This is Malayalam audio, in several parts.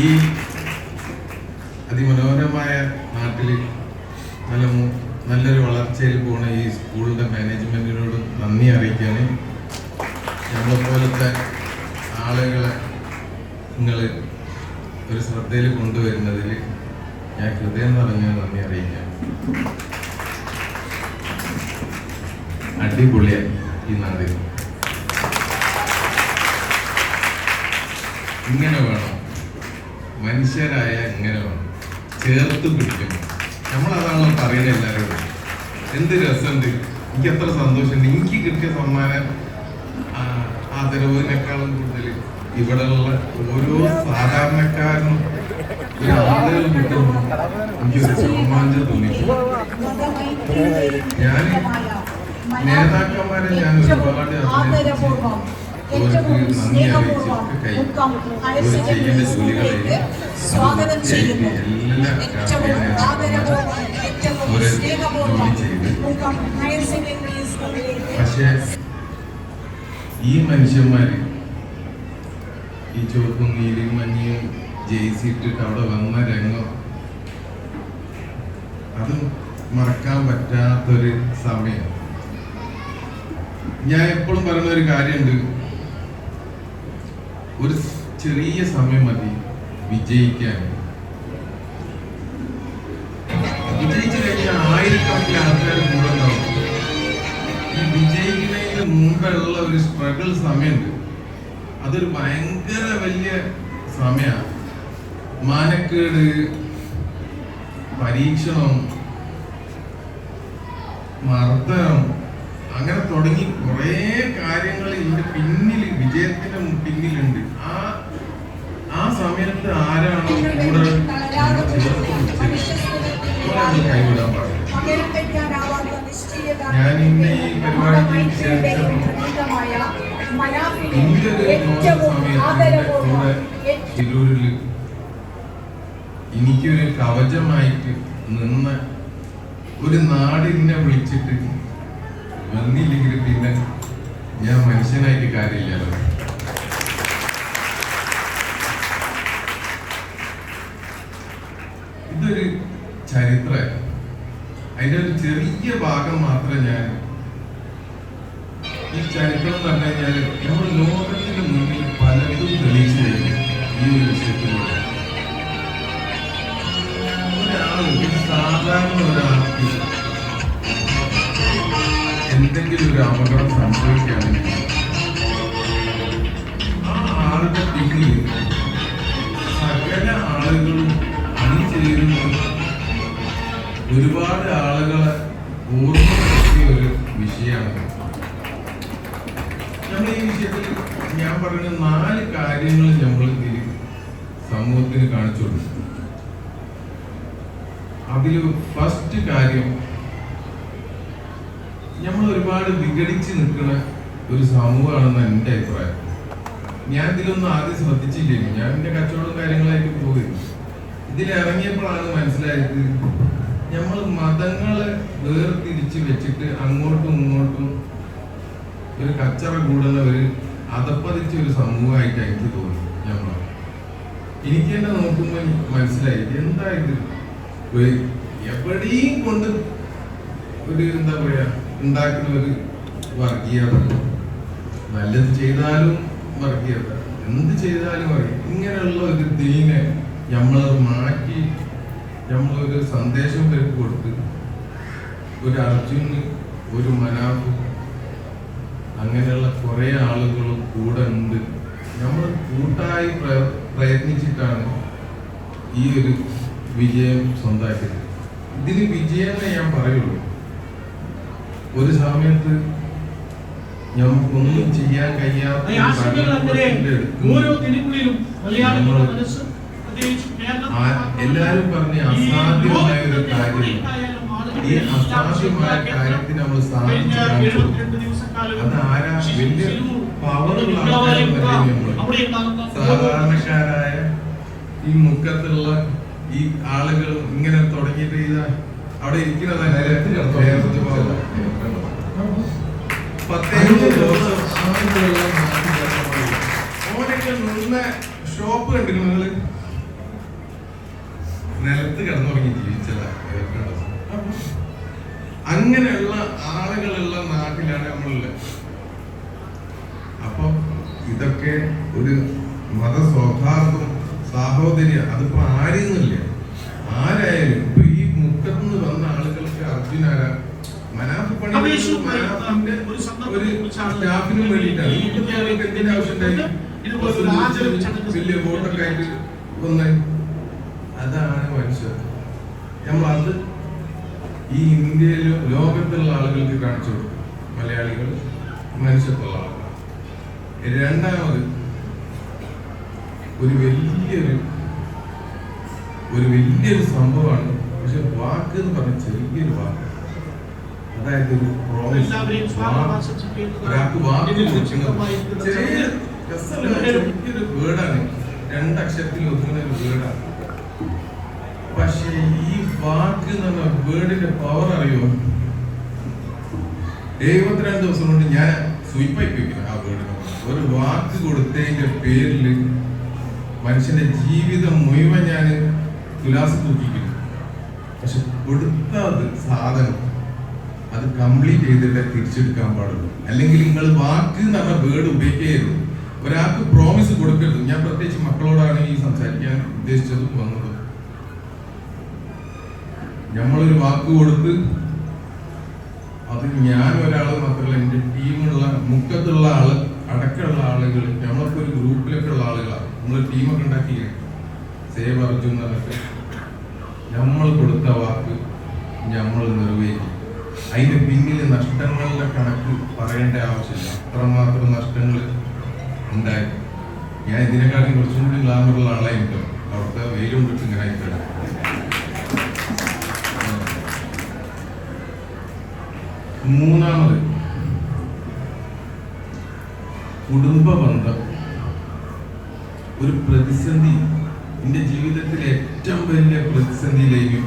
ഈ അതിമനോഹരമായ നാട്ടിൽ നല്ല നല്ലൊരു വളർച്ചയിൽ പോണ ഈ സ്കൂളിന്റെ മാനേജ്മെന്റിനോട് നന്ദി അറിയിക്കാണ് നമ്മളെപ്പോലത്തെ ആളുകളെ നിങ്ങൾ ഒരു ശ്രദ്ധയിൽ കൊണ്ടുവരുന്നതിൽ ഞാൻ ഹൃദയം നിറഞ്ഞ നന്ദി അറിയിക്കാം. അടിപൊളിയാണ് ഈ നാട്. ഇങ്ങനെ വേണം. മനുഷ്യരായ ഇങ്ങനെ വേണം ചേർത്ത് പിടിക്കണം നമ്മളതാണല്ലോ പറയുന്നത് എല്ലാവരോടും. എന്ത് രസമുണ്ട്? എനിക്ക് എത്ര സന്തോഷമുണ്ട്. എനിക്ക് കിട്ടിയ സമ്മാനം ആദരവിനേക്കാളും കൂടുതൽ ഇവിടെയുള്ള ഓരോ സാധാരണക്കാരനും ഒരു ആദരവ് കിട്ടുന്നു. എനിക്കൊരു രോമാഞ്ചം തോന്നി ഞാൻ നേതാക്കന്മാരെ ഞാൻ ഒരുപാട് അഭിനയിച്ചു ഏറ്റവും സ്നേഹപൂർവം അറിയിച്ചിട്ട് കൈ മുക്കം ഹയർ സെക്കൻഡറി സ്കൂളിലേക്ക് സ്വാഗതം ചെയ്യുന്നു. ഏറ്റവും ഏറ്റവും സ്നേഹപൂർവം ജോലി ചെയ്ത് മുക്കം. ഹയർ സെക്കൻഡറി സ്കൂളിലേക്ക് ഈ മനുഷ്യന്മാര് ഈ ചുവപ്പും നീലയും മഞ്ഞയും ജെയ്സി ഇട്ടിട്ട് അവിടെ വന്ന രംഗം അത് മറക്കാൻ പറ്റാത്തൊരു സമയം. ഞാൻ എപ്പോഴും പറയുന്ന ഒരു കാര്യമുണ്ട്. ഒരു ചെറിയ സമയം മതി വിജയിക്കാൻ. വിജയിച്ചു കഴിഞ്ഞാൽ ആയിരക്കണക്കിന് ആൾക്കാർ കൂടെ ഈ വിജയിക്കുന്നതിന് മുമ്പുള്ള ഒരു സ്ട്രഗിൾ സമയമുണ്ട്. അതൊരു ഭയങ്കര വലിയ സമയമാണ്. മാനക്കേട് പരീക്ഷണം മർദ്ദനം അങ്ങനെ തുടങ്ങി കുറേ കാര്യങ്ങൾ ഇതിന്റെ പിന്നിൽ വിജയത്തിന്റെ പിന്നിലുണ്ട്. ആ ആ സമയത്ത് ആരാണോ കൂടെ കൈവിടാൻ ഞാൻ ഇന്ന് ഈ പരിപാടിക്ക് തിരൂരിൽ എനിക്കൊരു കവചമായിട്ട് നിന്ന ഒരു നാടിനെ വിളിച്ചിട്ട് വന്നില്ലെങ്കിൽ പിന്നെ ഞാൻ മനുഷ്യനായിട്ട് കാര്യമില്ലല്ലോ ഇതൊരു ചരിത്ര. അതിന്റെ ഒരു ചെറിയ ഭാഗം മാത്രം ഞാൻ ഈ ചരിത്രം എന്ന് പറഞ്ഞു കഴിഞ്ഞാൽ നമ്മൾ ലോകത്തിന് മുന്നിൽ പലതും തെളിയിച്ചു കഴിഞ്ഞു ഈ ഒരു വിഷയത്തിലൂടെ. ഒരാൾ ഒരു സാധാരണ ഒരാൾക്ക് എന്തെങ്കിലും ഒരു അപകടം സംഭവിക്കുകയാണെങ്കിൽ ആ ആളുടെ പിന്നിൽ സകല ആളുകളും അണിചേരുന്ന ഒരുപാട് ആളുകളെ ഓർമ്മപ്പെടുത്തിയ ഒരു വിഷയമാണ്. നമ്മൾ ഈ വിഷയത്തിൽ ഞാൻ പറഞ്ഞ നാല് കാര്യങ്ങൾ നമ്മൾ സമൂഹത്തിന് കാണിച്ചു കൊടുക്കും അതിൽ ഫസ്റ്റ് കാര്യം നമ്മൾ ഒരുപാട് വിഘടിച്ച് നിൽക്കുന്ന ഒരു സമൂഹമാണെന്ന് എന്റെ അഭിപ്രായം. ഞാൻ ഇതിലൊന്നും ആദ്യം ശ്രദ്ധിച്ചില്ലായിരുന്നു ഞാൻ എന്റെ കച്ചവടം കാര്യങ്ങളായിട്ട് പോയി ഇതിൽ ഇറങ്ങിയപ്പോഴാണ് മനസ്സിലായത് നമ്മൾ മതങ്ങളെ വേർതിരിച്ച് വെച്ചിട്ട് അങ്ങോട്ടും ഇങ്ങോട്ടും ഒരു കച്ചറ കൂടുന്ന ഒരു അതപ്പതിച്ച ഒരു സമൂഹമായിട്ട് എനിക്ക് തോന്നി ഞമ്മൾ എനിക്ക് തന്നെ നോക്കുമ്പോൾ മനസ്സിലായി എന്താ ഇത്? ഒരു എവിടെയും കൊണ്ട് ഒരു എന്താ പറയാ ഉണ്ടാക്കുന്ന ഒരു വർഗീയത. നല്ലത് ചെയ്താലും വർഗീയത. എന്ത് ചെയ്താലും അറിയാം ഇങ്ങനെയുള്ള ഒരു ദീനെ നമ്മളത് മാറ്റി നമ്മളൊരു സന്ദേശം പേർക്ക് കൊടുത്ത് ഒരു അർജുന് ഒരു മനാഫ് അങ്ങനെയുള്ള കുറെ ആളുകളും കൂടെ ഉണ്ട്. നമ്മൾ കൂട്ടായി പ്ര- പ്രയത്നിച്ചിട്ടാണ് ഈ ഒരു വിജയം സ്വന്തമാക്കിയത്. ഇതിന് വിജയം ഞാൻ പറയുള്ളൂ. ഒരു സമയത്ത് നമുക്കൊന്നും ചെയ്യാൻ കഴിയാത്ത ഓരോ ദിനങ്ങളിലും മലയാളികളുടെ മനസ്സ് എല്ലാരും പറഞ്ഞ അസാധ്യമായ ഒരു കാര്യം. ഈ അസാധ്യമായ കാര്യത്തിന് നമ്മൾ സാധിച്ചു അത് ആരാ? വലിയ പവറുള്ള. സാധാരണക്കാരായ ഈ മുക്കത്തുള്ള ഈ ആളുകൾ ഇങ്ങനെ തുടങ്ങിയിട്ട് ഇതാ അവിടെ ഇരിക്കുന്നത് ഓനൊക്കെ നിന്ന ഷോപ്പ് കണ്ടിരുന്നു നിങ്ങൾ? ജീവിച്ചതാണ് ഏൽക്കേണ്ടത് അപ്പൊ അങ്ങനെയുള്ള ആളുകളുള്ള നാട്ടിലാണ് നമ്മളുള്ളത്. അപ്പൊ ഇതൊക്കെ ഒരു മത സൗഹാർദ്ദം സാഹോദര്യം അതിപ്പോ ആരെയൊന്നുമില്ല. ആരായാലും ഇപ്പൊ വന്ന ആളുകൾക്ക് അർജുന സ്റ്റാഫിനും വേണ്ടിയിട്ടാണ്. എന്തിന്റെ വലിയ ആയിട്ട് വന്ന് അതാണ് നമ്മളത് ഈ ഇന്ത്യയിലും ലോകത്തുള്ള ആളുകൾക്ക് കാണിച്ചു കൊടുക്കും. മലയാളികൾ മനുഷ്യത്തുള്ള ആളുകൾ. രണ്ടാമത് ഒരു വലിയൊരു ഒരു വലിയൊരു സംഭവമാണ് പക്ഷെ വാക്ക് എന്ന് പറഞ്ഞ ചെറിയൊരു വാക്ക്. അതായത് ഒരു പ്രോമിസ്. ഒരാൾക്ക് വാക്ക് കൊടുക്കുന്നത് ചെറിയ ചെറിയൊരു വേർഡാണ് രണ്ടക്ഷരത്തിൽ ഒതുങ്ങുന്ന ഒരു വേർഡാണ്. പക്ഷേ ഈ വാക്ക് എന്ന് പറഞ്ഞ വേർഡിന്റെ പവർ അറിയോ? എഴുപത്തിരണ്ട് ദിവസം കൊണ്ട് ഞാൻ സ്വീപ്പായി വെക്കുന്നു ആ വേർഡിനെ ഒരു വാക്ക് കൊടുത്തതിന്റെ പേരിൽ മനുഷ്യന്റെ ജീവിതം മുഴുവൻ ഞാൻ തുലാസ് തൂക്കിക്കുന്നു പക്ഷെ കൊടുത്ത സാധനം അത് കംപ്ലീറ്റ് ചെയ്തിട്ടേ തിരിച്ചെടുക്കാൻ പാടുള്ളൂ. അല്ലെങ്കിൽ നിങ്ങൾ വാക്ക് എന്ന് പറഞ്ഞ വേർഡ് ഉപയോഗിക്കരുത്. ഒരാൾക്ക് പ്രോമിസ് കൊടുക്കരുത്. ഞാൻ പ്രത്യേകിച്ച് മക്കളോടാണ് ഈ സംസാരിക്കാൻ ഉദ്ദേശിച്ചതും വന്നത്. നമ്മളൊരു വാക്ക് കൊടുത്ത് അത് ഞാൻ ഒരാൾ മാത്രമല്ല എന്റെ ടീമുള്ള മുഖത്തുള്ള ആൾ അടക്കമുള്ള ആളുകൾ നമ്മളൊക്കെ ഒരു ഗ്രൂപ്പിലൊക്കെ ഉള്ള ആളുകളാണ് നമ്മൾ ടീമൊക്കെ ഉണ്ടാക്കിയില്ലേ? സേവ് അർജുൻ എന്ന് പറഞ്ഞിട്ട്. നമ്മൾ കൊടുത്ത വാക്ക് നമ്മൾ നിർവഹിക്കും. അതിന് പിന്നിൽ നഷ്ടങ്ങളുടെ കണക്ക് പറയേണ്ട ആവശ്യമില്ല. അത്രമാത്രം നഷ്ടങ്ങൾ ഉണ്ടായി. ഞാൻ ഇതിനെക്കാളും കുറച്ചും കൂടി ഗ്ലാമറുള്ള ആളായിട്ടും? അവിടുത്തെ വെയിലും കിട്ടും ആയിട്ടില്ല മൂന്നാമത് കുടുംബ ബന്ധം ഒരു പ്രതിസന്ധി എന്റെ ജീവിതത്തിലെ ഏറ്റവും വലിയ പ്രതിസന്ധിയിലേക്കും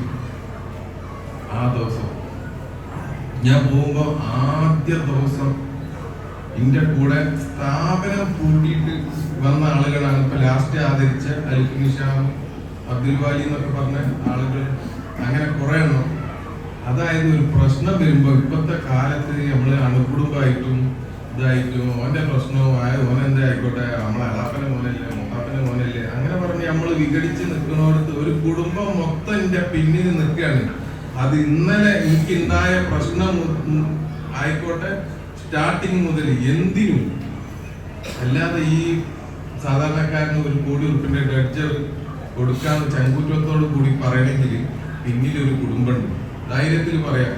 ആ ദിവസം. ഞാൻ പോകുമ്പോ ആദ്യ ദിവസം എന്റെ കൂടെ സ്ഥാപനം കൂട്ടിയിട്ട് വന്ന ആളുകളാണ്. ഇപ്പൊ ലാസ്റ്റ് ആദരിച്ച അലിഖ് നിഷാം അബ്ദുൽ വാലി എന്നൊക്കെ പറഞ്ഞ ആളുകൾ അങ്ങനെ കുറെ എണ്ണം. അതായത് ഒരു പ്രശ്നം വരുമ്പോ ഇപ്പത്തെ കാലത്ത് നമ്മൾ അണുകുടുംബമായിട്ടും ഇതായിട്ടും ഓന്റെ പ്രശ്നവും ആയ ആയിക്കോട്ടെ നമ്മളെ അലാപ്പനെ മോനല്ലേ മൊത്താപ്പനെ മോനല്ലേ അങ്ങനെ പറഞ്ഞ് നമ്മൾ വിഘടിച്ച് നിൽക്കുന്നവർക്ക് ഒരു കുടുംബം മൊത്തം എന്റെ പിന്നിൽ നിൽക്കുകയാണ്. അത് ഇന്നലെ എനിക്കുണ്ടായ പ്രശ്നം ആയിക്കോട്ടെ സ്റ്റാർട്ടിങ് മുതൽ എന്തിനും. അല്ലാതെ ഈ സാധാരണക്കാരന് ഒരു കോടി ഉറുപ്പിന്റെ ഡഡ്ജർ കൊടുക്കാൻ ചങ്കുറ്റത്തോടു കൂടി പറയണമെങ്കിൽ പിന്നിൽ ഒരു കുടുംബമുണ്ട്. ധൈര്യത്തിൽ പറയാം.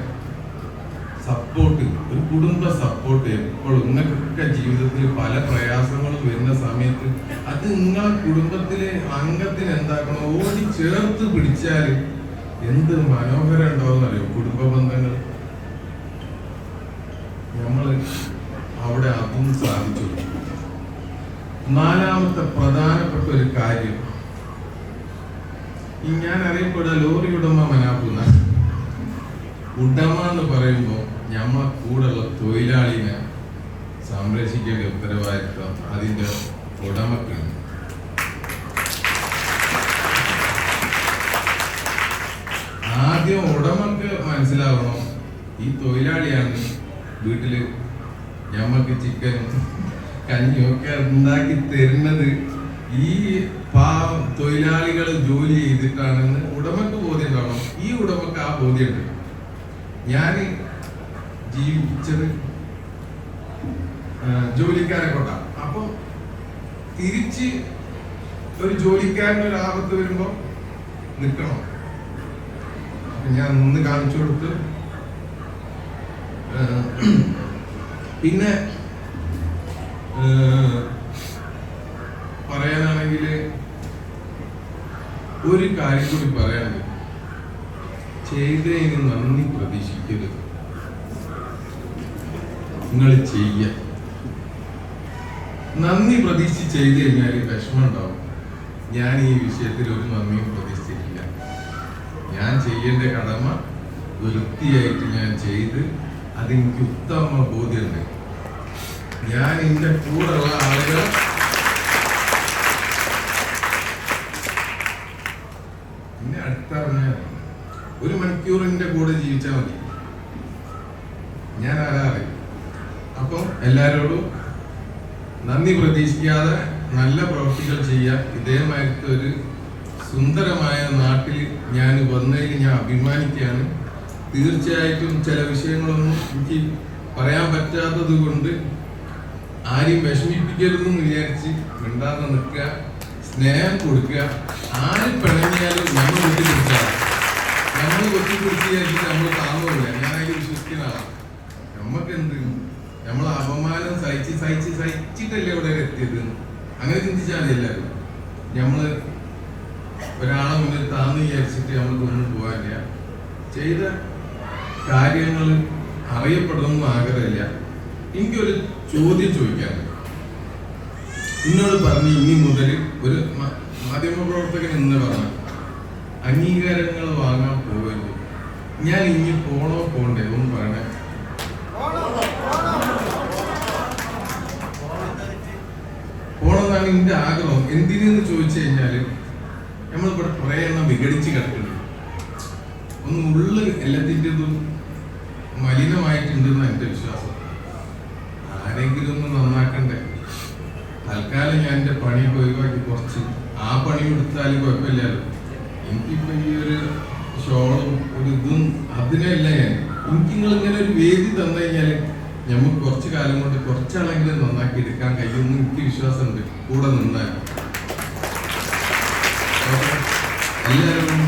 സപ്പോർട്ട് ഒരു കുടുംബ സപ്പോർട്ട് എപ്പോഴും നിങ്ങൾക്കൊക്കെ ജീവിതത്തിൽ പല പ്രയാസങ്ങളും വരുന്ന സമയത്ത് അത് നിങ്ങളെ കുടുംബത്തിലെ അംഗത്തിന് എന്താക്കണം? ഓടി ചേർത്ത് പിടിച്ചാൽ എന്ത് മനോഹരം ഉണ്ടാവുന്നറിയോ കുടുംബ ബന്ധങ്ങൾ. നമ്മൾ അവിടെ അതും സാധിച്ചു. നാലാമത്തെ പ്രധാനപ്പെട്ട ഒരു കാര്യം. ഞാൻ അറിയപ്പെടുക ലോറി ഉടമ മനാപ്പുന്ന ഉടമ എന്ന് പറയുമ്പോൾ ഞമ്മ കൂടെയുള്ള തൊഴിലാളിനെ സംരക്ഷിക്കേണ്ട ഉത്തരവാദിത്വം അതിന്റെ ഉടമക്കാണ്. ആദ്യം ഉടമക്ക് മനസ്സിലാവണം ഈ തൊഴിലാളിയാണ് വീട്ടിൽ ഞമ്മക്ക് ചിക്കനും കഞ്ഞിയൊക്കെ ഉണ്ടാക്കി തരുന്നത്. ഈ പാ തൊഴിലാളികൾ ജോലി ചെയ്തിട്ടാണെന്ന് ഉടമക്ക് ബോധ്യം ഉണ്ടാവണം ഈ ഉടമക്ക് ആ ബോധ്യമുണ്ട് ഞാൻ ജീവിച്ചത് ജോലിക്കാരെ കൊണ്ട. അപ്പൊ തിരിച്ച് ഒരു ജോലിക്കാരന് ഒരു ആപത്ത് വരുമ്പോ നിൽക്കണം. ഞാൻ നിന്ന് കാണിച്ചു കൊടുത്ത് പിന്നെ പറയാനാണെങ്കിൽ ഒരു കാര്യം കൂടി പറയാനുണ്ട്. ചെയ്തതിന് നന്ദി പ്രതീക്ഷിക്കരുത്. നിങ്ങൾ ചെയ്യ. നന്ദി പ്രതീക്ഷിച്ച് ചെയ്ത് കഴിഞ്ഞാൽ വിഷമം ഉണ്ടാവും ഞാൻ ഈ വിഷയത്തിൽ ഒരു നന്ദിയും പ്രതീക്ഷിച്ചിട്ടില്ല. ഞാൻ ചെയ്യേണ്ട കടമ വൃത്തിയായിട്ട് ഞാൻ ചെയ്ത് അതെനിക്ക് ഉത്തമ ബോധ്യമുണ്ട്. ഞാൻ എന്റെ കൂടെയുള്ള ആളുകൾ പിന്നെ അടുത്തറിഞ്ഞ ഒരു മണിക്കൂറിന്റെ കൂടെ ജീവിച്ചാൽ മതി. ഞാൻ ആരാറി അപ്പോൾ അപ്പം എല്ലാവരോടും നന്ദി പ്രതീക്ഷിക്കാതെ നല്ല പ്രവൃത്തികൾ ചെയ്യാൻ ഇതേമായിട്ട് ഒരു സുന്ദരമായ നാട്ടിൽ ഞാൻ വന്നതിൽ ഞാൻ അഭിമാനിക്കുകയാണ്. തീർച്ചയായിട്ടും ചില വിഷയങ്ങളൊന്നും എനിക്ക് പറയാൻ പറ്റാത്തത് കൊണ്ട് ആരെയും വിഷമിപ്പിക്കരുതെന്ന് വിചാരിച്ച് മിണ്ടാതെ നിൽക്കുക സ്നേഹം കൊടുക്കുക. ആര് പിണങ്ങിയാലും നമ്മൾ കൊത്തിപ്പിടിച്ചാൽ നമ്മൾ കൊച്ചു വിചാരിച്ചിട്ട് നമ്മൾ താങ്ങൂല ഞാൻ അതിൽ വിശ്വസിക്കുന്ന ആളാണ് നമ്മക്ക് എന്ത് നമ്മൾ അപമാനം സഹിച്ച് സഹിച്ച് സഹിച്ചിട്ടല്ലേ ഇവിടെ എത്തിയത്? അങ്ങനെ ചിന്തിച്ചാണ് എല്ലാവരും നമ്മൾ ഒരാളെ മുന്നിൽ താന്ന് വിചാരിച്ചിട്ട് നമ്മൾ ഒന്നും പോകാനില്ല ചെയ്ത കാര്യങ്ങൾ അറിയപ്പെടണമെന്ന് ആഗ്രഹമില്ല. എനിക്കൊരു ചോദ്യം ചോദിക്കാൻ എന്നോട് പറഞ്ഞ് ഇനി മുതൽ ഒരു മാധ്യമ മാധ്യമപ്രവർത്തകൻ എന്ന് പറഞ്ഞു അംഗീകാരങ്ങൾ വാങ്ങാൻ പോകരുത് ഞാൻ ഇനി പോണോ പോണ്ടേ? ഒന്നും പറയണേ. പോണമെന്നാണ് എന്റെ ആഗ്രഹം. എന്തിനെന്ന് ചോദിച്ചു കഴിഞ്ഞാൽ നമ്മളിവിടെ കുറെ എണ്ണം വിഘടിച്ച് കിടക്കുന്നു. ഒന്ന് ഉള്ളിൽ എല്ലാത്തിന്റെ ഇതും മലിനമായിട്ടുണ്ടെന്ന് എന്റെ വിശ്വാസം. ആരെങ്കിലും ഒന്ന് നന്നാക്കണ്ടേ? തൽക്കാലം ഞാൻ എന്റെ പണിയൊക്കെ ഒഴിവാക്കി. കുറച്ച് ആ പണി എടുത്താലും കുഴപ്പമില്ലല്ലോ. എനിക്കിപ്പോ ഈ ഒരു ഷോളും ഒരു ഇതും അതിനല്ല ഞാൻ. എനിക്ക് നിങ്ങൾ ഇങ്ങനെ ഒരു വേദി തന്നു കഴിഞ്ഞാൽ നമുക്ക് കുറച്ച് കാലം കൊണ്ട് കുറച്ചാണെങ്കിലും നന്നാക്കി എടുക്കാൻ കഴിയുമെന്ന് എനിക്ക് വിശ്വാസമുണ്ട്. കൂടെ നിന്നാൽ. എല്ലാവരും